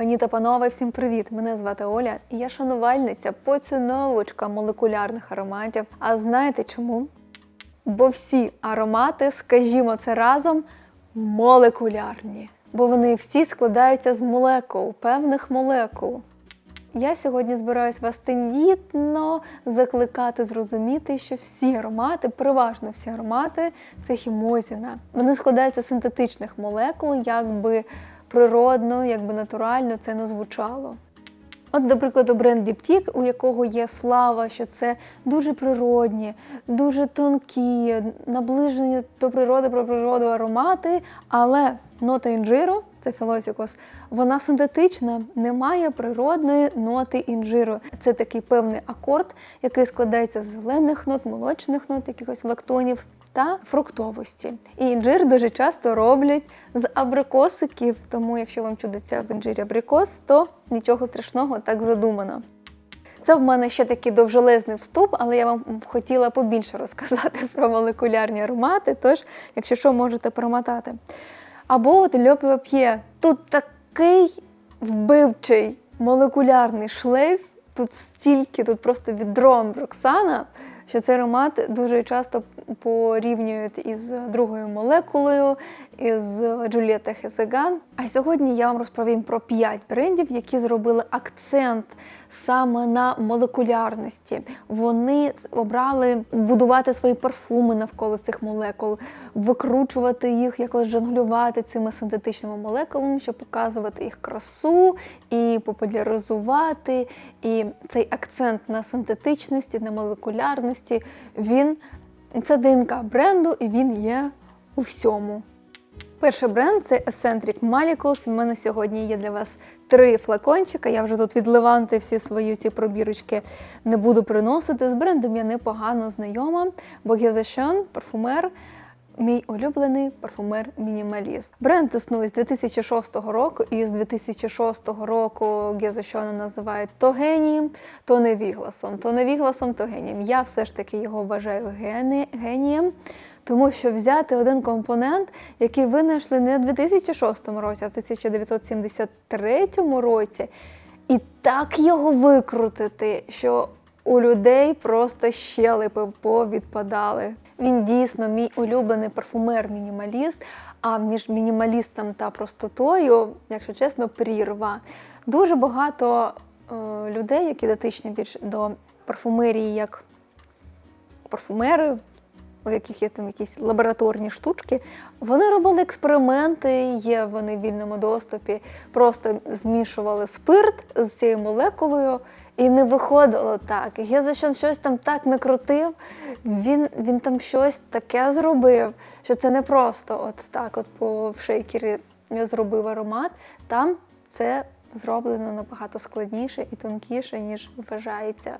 Пані та панове, всім привіт! Мене звати Оля, і я шанувальниця, поціновувачка молекулярних ароматів. А знаєте чому? Бо всі аромати, скажімо це разом, молекулярні. Бо вони всі складаються з молекул, певних молекул. Я сьогодні збираюсь вас тендітно закликати зрозуміти, що всі аромати, переважно всі аромати, це хімозіна. Вони складаються з синтетичних молекул, якби природно, якби натурально це не звучало. От, до прикладу, бренд Diptyque, у якого є слава, що це дуже природні, дуже тонкі, наближені до природи про природу аромати, але нота інжиру, це філосікос, вона синтетична, немає природної ноти інжиру. Це такий певний акорд, який складається з зелених нот, молочних нот, якихось лактонів та фруктовості. І інжир дуже часто роблять з абрикосиків, тому якщо вам чудиться в інжирі абрикос, то нічого страшного так задумано. Це в мене ще такий довжелезний вступ, але я вам хотіла побільше розказати про молекулярні аромати, тож, якщо що, можете промотати. Або от Papier. Тут такий вбивчий молекулярний шлейф, тут стільки, тут просто відро Амброксана, що цей аромат дуже часто порівнюють із другою молекулою, із Джулієта Хезеган. А сьогодні я вам розповім про 5 брендів, які зробили акцент саме на молекулярності. Вони обрали будувати свої парфуми навколо цих молекул, викручувати їх, якось жонглювати цими синтетичними молекулами, щоб показувати їх красу і популяризувати. І цей акцент на синтетичності, на молекулярності, він це ДНК бренду, і він є у всьому. Перший бренд це Eccentric Molecules. У мене сьогодні є для вас три флакончика. Я вже тут від Леванти всі свої ці пробірочки не буду приносити. З брендом я непогано знайома, бо Гезешон, парфумер. Мій улюблений парфумер-мінімаліст. Бренд існує з 2006 року, і з 2006 року Гезешона називають то генієм, то невігласом. То невігласом, то генієм. Я все ж таки його вважаю гені... генієм. Тому що взяти один компонент, який винайшли не в 2006 році, а в 1973 році, і так його викрутити, що у людей просто щелепи повідпадали. Він дійсно мій улюблений парфумер-мінімаліст. А між мінімалістом та простотою, якщо чесно, прірва. Дуже багато е, людей, які дотичні більш до парфумерії, як парфумери, у яких є там якісь лабораторні штучки, вони робили експерименти, є вони в вільному доступі, просто змішували спирт з цією молекулою. І не виходило так. Гезешон щось там так накрутив, він він там щось таке зробив, що це не просто от так, от по шейкері зробив аромат. Там це зроблено набагато складніше і тонкіше, ніж вважається.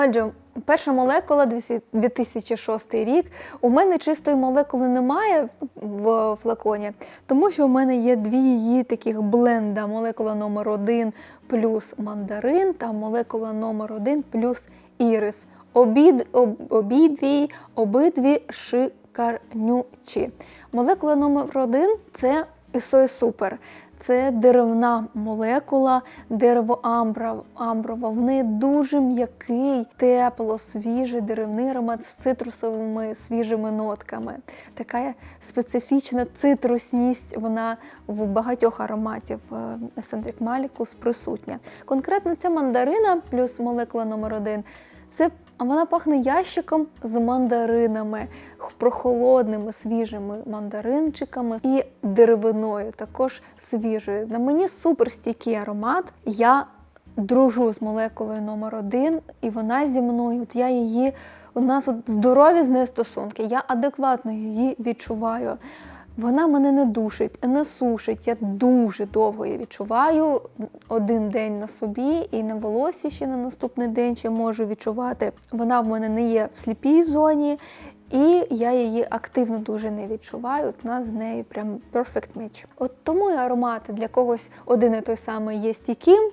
Отже, перша молекула 2006 рік. У мене чистої молекули немає в флаконі, тому що у мене є дві її таких бленда: молекула номер 1 плюс мандарин та молекула номер 1 плюс ірис. Обід, об, обидві, обидві шикарнючі. Молекула номер 1 це Ісой Супер. Це деревна молекула, дерево амброва. В неї дуже м'який, тепло, свіжий деревний аромат з цитрусовими свіжими нотками. Така специфічна цитрусність, вона в багатьох ароматів Eccentric Malicus присутня. Конкретно ця мандарина плюс молекула номер 1 це а вона пахне ящиком з мандаринами, прохолодними, свіжими мандаринчиками і деревиною, також свіжою. На мені супер стійкий аромат. Я дружу з молекулою номер 1 і вона зі мною. От я її, у нас от здорові з нею стосунки, я адекватно її відчуваю. Вона мене не душить, не сушить. Я дуже довго її відчуваю один день на собі і на волосі ще на наступний день ще можу відчувати. Вона в мене не є в сліпій зоні, і я її активно дуже не відчуваю. У нас з нею прям perfect match. От тому і аромати для когось один і той самий є стійким,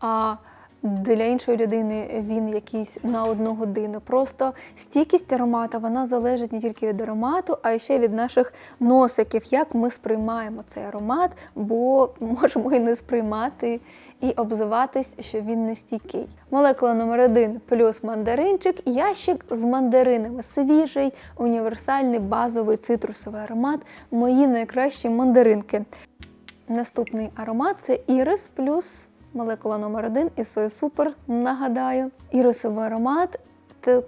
а Для іншої людини він якийсь на одну годину. Просто стійкість аромату вона залежить не тільки від аромату, а ще від наших носиків, як ми сприймаємо цей аромат, бо можемо і не сприймати і обзиватись, що він не стійкий. Молекула номер один плюс мандаринчик, ящик з мандаринами. Свіжий, універсальний базовий цитрусовий аромат. Мої найкращі мандаринки. Наступний аромат це ірис плюс молекула номер один із Сої Супер. Нагадаю, ірисовий аромат.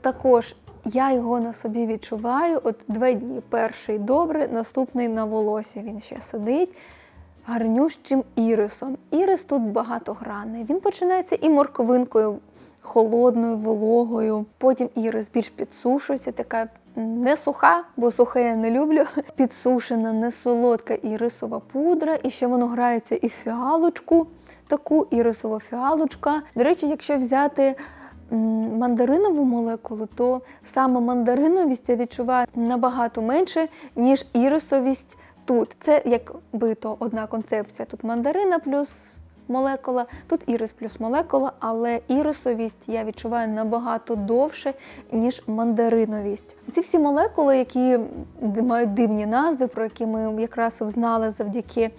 Також я його на собі відчуваю. От два дні. Перший добре, наступний на волосі. Він ще сидить. Гарнющим ірисом. Ірис тут багатогранний. Він починається і морковинкою холодною, вологою. Потім ірис більш підсушується, така не суха, бо сухе я не люблю. Підсушена, не солодка ірисова пудра, і ще воно грається і фіалочку, таку ірисова фіалочка. До речі, якщо взяти мандаринову молекулу, то саме мандариновість я відчуваю набагато менше, ніж ірисовість тут. Це якби то одна концепція. Тут мандарина плюс молекула, тут ірис плюс молекула, але ірисовість я відчуваю набагато довше, ніж мандариновість. Ці всі молекули, які мають дивні назви, про які ми якраз знали завдяки е,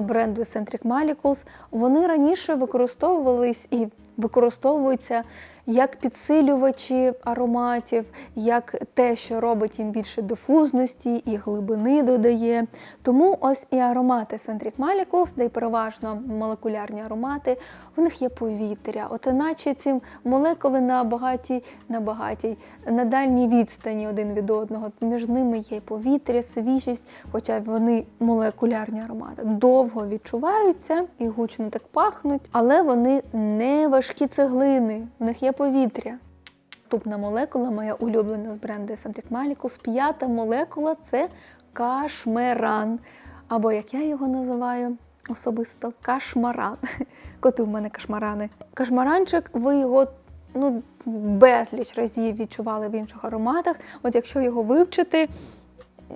бренду Centric Molecules, вони раніше використовувались і використовуються як підсилювачі ароматів, як те, що робить їм більше дифузності і глибини додає. Тому ось і аромати Centric Molecules, де й переважно молекулярні аромати, в них є повітря. От наче ці молекули на багатій, на багатій, на дальній відстані один від одного. Між ними є повітря, свіжість, хоча вони молекулярні аромати. Довго відчуваються і гучно так пахнуть, але вони не важкі цеглини, в них є повітря. Наступна молекула, моя улюблена з бренду Centric Molecules, п'ята молекула це кашмеран. Або як я його називаю особисто, кашмаран. Коти в мене кашмарани. Кашмаранчик, ви його ну, безліч разів відчували в інших ароматах. От якщо його вивчити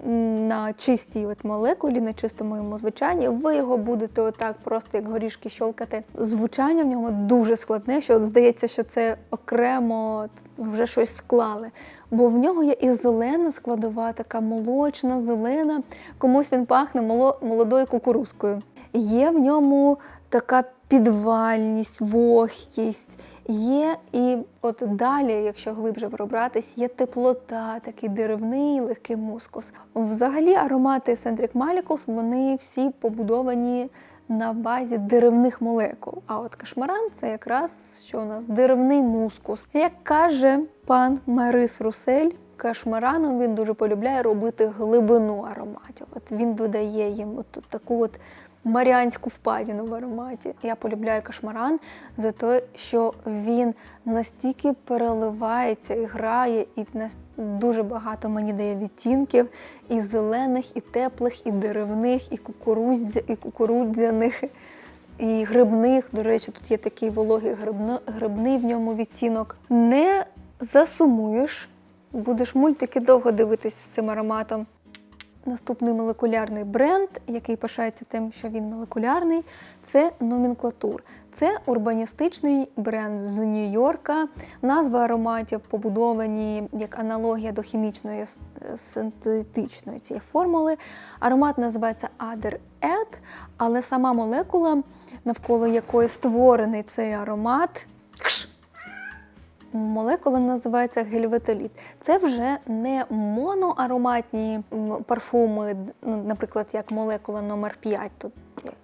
на чистій от молекулі, на чистому йому звучанні, ви його будете отак просто як горішки щолкати. Звучання в ньому дуже складне, що от здається, що це окремо от, вже щось склали. Бо в нього є і зелена складова, така молочна, зелена. Комусь він пахне молодою кукурузкою. Є в ньому така підвальність, вогкість. Є і от далі, якщо глибше пробратись, є теплота, такий деревний, легкий мускус. Взагалі аромати Centric Molecules, вони всі побудовані на базі деревних молекул. А от кашмаран це якраз що у нас деревний мускус. Як каже пан Марис Русель, кашмараном він дуже полюбляє робити глибину ароматів. От він додає їм от таку от Маріанську впадіну в ароматі. Я полюбляю кашмаран за те, що він настільки переливається і грає, і дуже багато мені дає відтінків і зелених, і теплих, і деревних, і кукурудзя, і кукурудзяних, і грибних. До речі, тут є такий вологий грибний в ньому відтінок. Не засумуєш, будеш мультики довго дивитися з цим ароматом. Наступний молекулярний бренд, який пишається тим, що він молекулярний, це номенклатур. Це урбаністичний бренд з Нью-Йорка. Назви ароматів побудовані як аналогія до хімічної синтетичної цієї формули. Аромат називається Other Ed, але сама молекула, навколо якої створений цей аромат. Молекула називається гельветоліт. Це вже не моноароматні парфуми, ну, наприклад, як молекула номер 5 Тут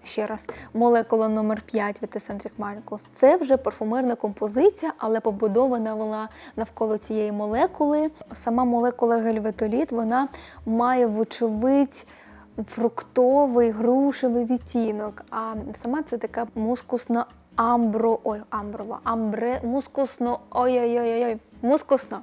ще раз молекула номер 5 від Eccentric Molecules. Це вже парфумерна композиція, але побудована вона навколо цієї молекули. Сама молекула гельветоліт вона має вочевидь фруктовий грушевий відтінок. А сама це така мускусна амбро, ой, амброва, амбре, мускусно, ой-ой-ой, мускусна,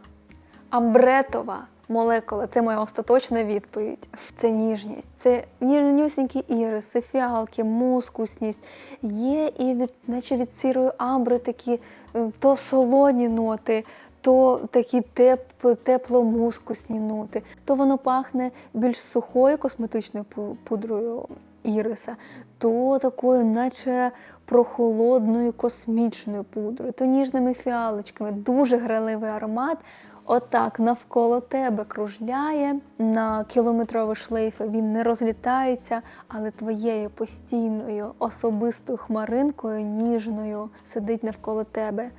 амбретова молекула. Це моя остаточна відповідь. Це ніжність, це ніжнюсінькі іриси, фіалки, мускусність. Є і від, наче від сірої амбри такі е, то солоні ноти, то такі теп, тепло-мускусні ноти, то воно пахне більш сухою косметичною пудрою іриса, то такою, наче прохолодною космічною пудрою, то ніжними фіалочками. Дуже граливий аромат. Отак навколо тебе кружляє на кілометрові шлейфи. Він не розлітається, але твоєю постійною особистою хмаринкою, ніжною сидить навколо тебе.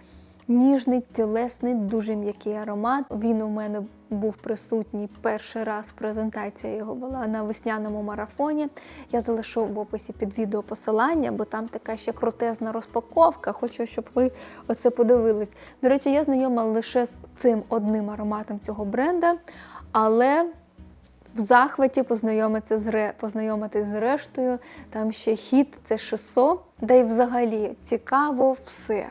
Ніжний, тілесний, дуже м'який аромат. Він у мене був присутній перший раз. Презентація його була на весняному марафоні. Я залишу в описі під відео посилання, бо там така ще крутезна розпаковка. Хочу, щоб ви оце подивились. До речі, я знайома лише з цим одним ароматом цього бренда, але в захваті познайомитися з ре, познайомитись з рештою. Там ще хіт, це шисо, де й взагалі цікаво все.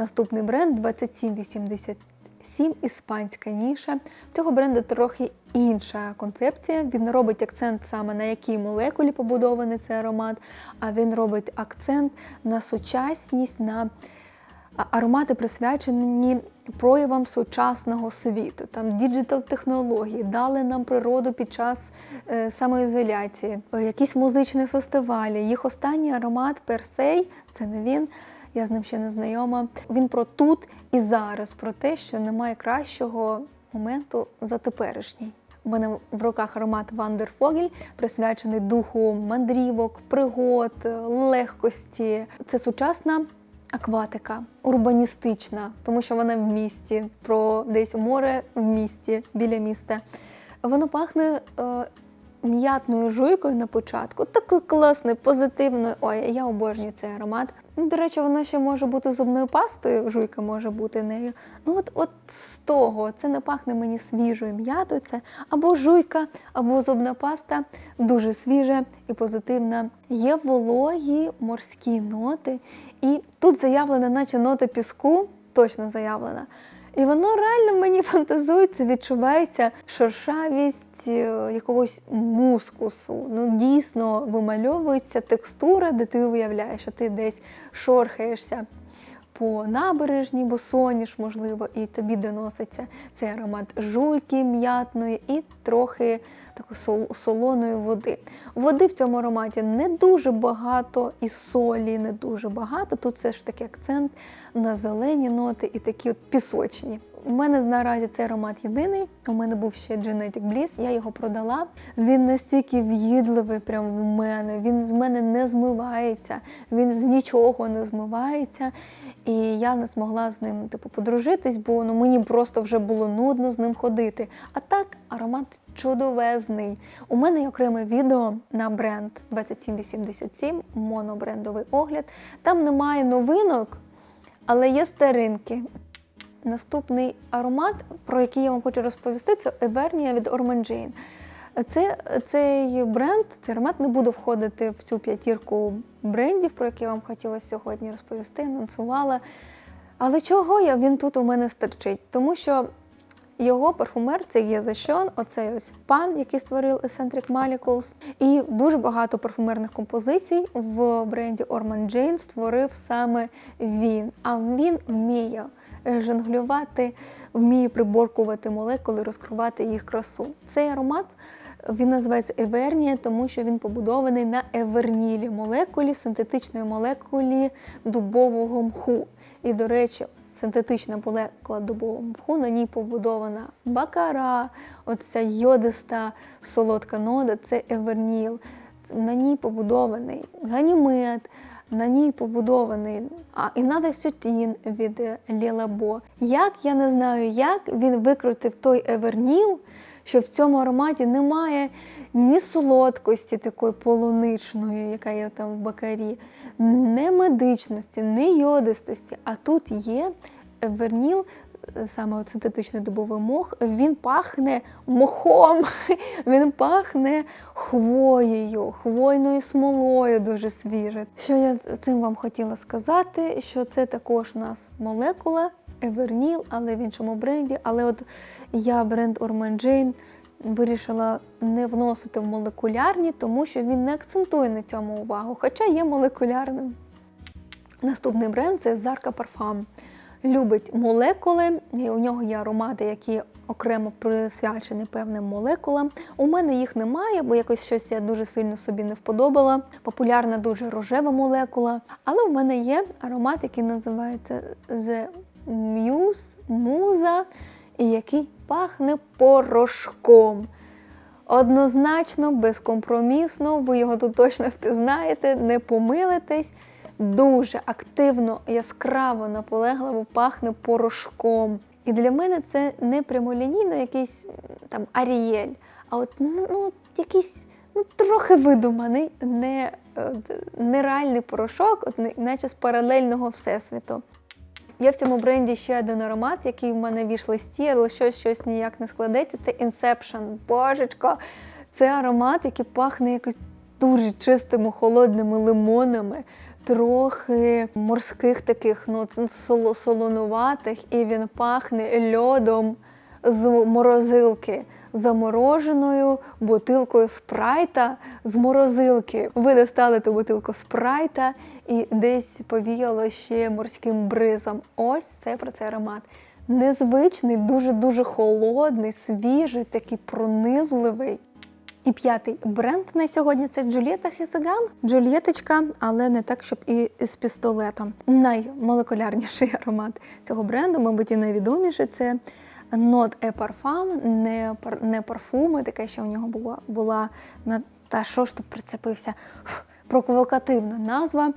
Наступний бренд 2787, іспанська ніша. Цього бренду трохи інша концепція. Він робить акцент саме на якій молекулі побудований цей аромат, а він робить акцент на сучасність, на аромати присвячені проявам сучасного світу. Там діджитал технології дали нам природу під час е, самоізоляції, якісь музичні фестивалі. Їх останній аромат Персей, це не він. Я з ним ще не знайома. Він про тут і зараз, про те, що немає кращого моменту за теперішній. У мене в руках аромат Вандерфогель, присвячений духу мандрівок, пригод, легкості. Це сучасна акватика, урбаністична, тому що вона в місті, про десь море в місті, біля міста. Воно пахне е, м'ятною жуйкою на початку, такою класною, позитивною. Ой, я обожнюю цей аромат. Ну, До речі, вона ще може бути зубною пастою, жуйка може бути нею. Ну от, от з того, це не пахне мені свіжою м'ятою, це або жуйка, або зубна паста, дуже свіжа і позитивна. Є вологі морські ноти, і тут заявлена, наче нота піску, точно заявлена. І воно реально мені фантазується, відчувається шершавість е, якогось мускусу. Ну, дійсно вимальовується текстура, де ти уявляєш, що ти десь шорхаєшся по набережні, бо соняш, можливо, і тобі доноситься цей аромат жуйки м'ятної і трохи такої сол- солоної води. Води в цьому ароматі не дуже багато, і солі не дуже багато. Тут все ж таки акцент на зелені ноти і такі от пісочні. У мене наразі цей аромат єдиний. У мене був ще Genetic Bliss, я його продала. Він настільки в'їдливий прям в мене. Він з мене не змивається, він з нічого не змивається. І я не змогла з ним типу подружитись, бо ну мені просто вже було нудно з ним ходити. А так аромат чудовезний. У мене є окреме відео на бренд 2787, монобрендовий огляд. Там немає новинок, але є старинки. Наступний аромат, про який я вам хочу розповісти, це Евернія від Orman Jane. Це, цей бренд, цей аромат не буде входити в цю п'ятірку брендів, про які я вам хотіла сьогодні розповісти, анонсувала. Але чого я він тут у мене стерчить? Тому що його парфумер це є Защон, оцей ось пан, який створив Eccentric Molecules. І дуже багато парфумерних композицій в бренді Orman Jane створив саме він. А він вміє жонглювати, вміє приборкувати молекули, розкривати їх красу. Цей аромат. Він називається Евернія, тому що він побудований на евернілі молекулі, синтетичної молекулі дубового мху. І, до речі, синтетична молекула дубового мху, на ній побудована бакара, оця йодиста солодка нода це еверніл. На ній побудований ганімед, на ній побудований а, інада сютін від е, Лілабо. Як я не знаю, як він викрутив той еверніл, що в цьому ароматі немає ні солодкості такої полуничної, яка є там в бакарі, не медичності, не йодистості. А тут є верніл, саме от синтетичний дубовий мох, він пахне мохом, він пахне хвоєю, хвойною смолою дуже свіже. Що я цим вам хотіла сказати, що це також у нас молекула. Еверніл, але в іншому бренді. Але от я бренд Orman Jane вирішила не вносити в молекулярні, тому що він не акцентує на цьому увагу, хоча є молекулярним. Наступний бренд це Zarka Parfum. Любить молекули, у нього є аромати, які окремо присвячені певним молекулам. У мене їх немає, бо якось щось я дуже сильно собі не вподобала. Популярна дуже рожева молекула. Але у мене є аромат, який називається The Muse, Муза, і який пахне порошком. Однозначно, безкомпромісно, ви його тут точно впізнаєте, не помилитесь. Дуже активно, яскраво, наполегливо пахне порошком. І для мене це не прямолінійно якийсь там Арієль, а от ну, якийсь ну, трохи видуманий, не, е, нереальний порошок, от, наче з паралельного всесвіту. Є в цьому бренді ще один аромат, який в мене в листі, але щось щось ніяк не складеться. Це Inception. Божечко, це аромат, який пахне якось дуже чистими холодними лимонами, трохи морських таких ну, солонуватих, і він пахне льодом з морозилки. Замороженою бутилкою спрайта з морозилки. Ви достали ту бутилку спрайта і десь повіяло ще морським бризом. Ось це про цей аромат. Незвичний, дуже-дуже холодний, свіжий, такий пронизливий. І п'ятий бренд на сьогодні це Джульєта Хесеган. Джульєточка, але не так, щоб і з пістолетом. Наймолекулярніший аромат цього бренду, мабуть, і найвідоміший це Not a Parfum, не, пар- не парфуми, таке, що у нього була, була на та що ж тут прицепився. Фух, Провокативна назва.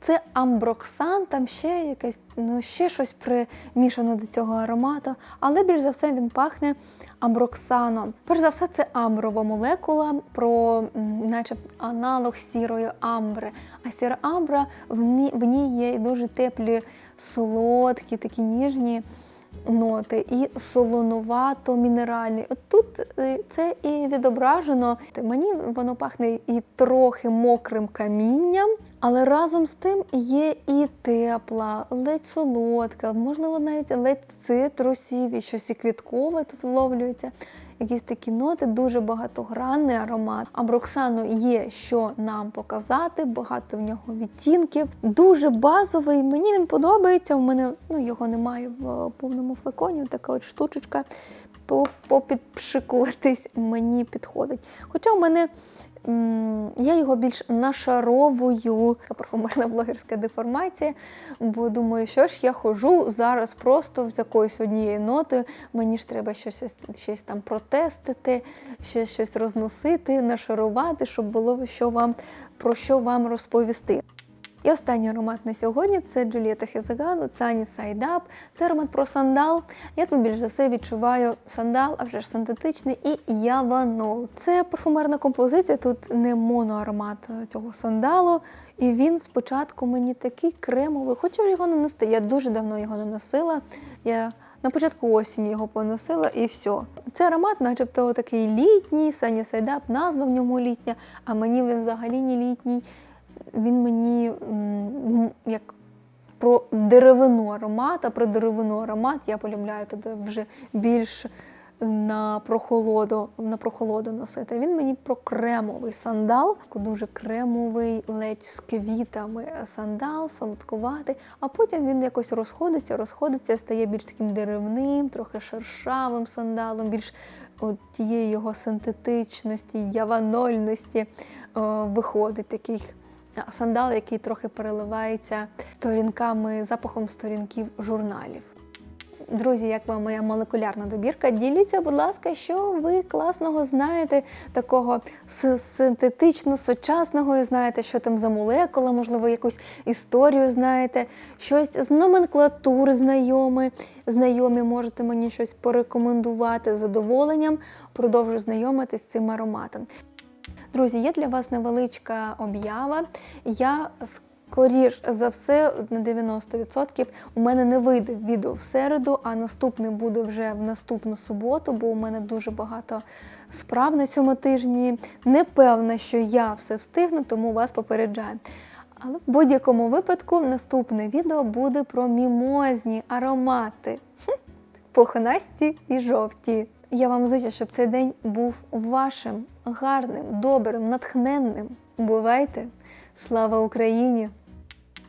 Це амброксан, там ще якесь, ну ще щось примішано до цього аромату, але більш за все він пахне амброксаном. Перш за все, це амброва молекула, про наче аналог сірої амбри. А сіра амбра в ній, в ній є дуже теплі, солодкі, такі ніжні ноти, і солонувато-мінеральний. От тут е, це і відображено. Мені воно пахне і трохи мокрим камінням, але разом з тим є і тепла, ледь солодка, можливо, навіть ледь цитрусів, і щось і квіткове тут вловлюється. Якісь такі ноти, дуже багатогранний аромат. А є що нам показати, багато в нього відтінків. Дуже базовий. Мені він подобається. У мене ну, його немає в повному флаконі. Така от штучечка. По- Попідпшикуватись мені підходить. Хоча в мене я його більш нашаровую. Парфумерна блогерська деформація. Бо думаю, що ж я ходжу зараз просто з якоюсь однією нотою. Мені ж треба щось, щось там протестити, щось, щось розносити, нашарувати, щоб було що вам, про що вам розповісти. І останній аромат на сьогодні це Джулієта Хезегану, це Ані Сайдап. Це аромат про сандал. Я тут більш за все відчуваю сандал, а вже ж синтетичний, і яванол. Це парфумерна композиція, тут не моноаромат цього сандалу. І він спочатку мені такий кремовий, хоча його не нести. Я дуже давно його не носила. Я на початку осені його поносила і все. Це аромат, начебто, такий літній, Сані Сайдап, назва в ньому літня, а мені він взагалі не літній. Він мені як про деревину аромат, а про деревину аромат я полюбляю туди вже більш на прохолоду, на прохолоду носити. Він мені про кремовий сандал, дуже кремовий, ледь з квітами сандал, солодкуватий, а потім він якось розходиться, розходиться, стає більш таким деревним, трохи шершавим сандалом, більш от тієї його синтетичності, яванольності е, виходить такий сандал, який трохи переливається сторінками, запахом сторінків журналів. Друзі, як вам моя молекулярна добірка? Діліться, будь ласка, що ви класного знаєте, такого синтетично сучасного, і знаєте, що там за молекула, можливо, якусь історію знаєте, щось з номенклатури знайомі, знайомі можете мені щось порекомендувати з задоволенням. Продовжу знайомитись з цим ароматом. Друзі, є для вас невеличка об'ява. Я скоріш за все, на 90% у мене не вийде відео в середу, а наступне буде вже в наступну суботу, бо у мене дуже багато справ на цьому тижні. Не певна, що я все встигну, тому вас попереджаю. Але в будь-якому випадку наступне відео буде про мімозні аромати. Пухнасті і жовті. Я вам зичу, щоб цей день був вашим гарним, добрим, натхненним. Бувайте! Слава Україні!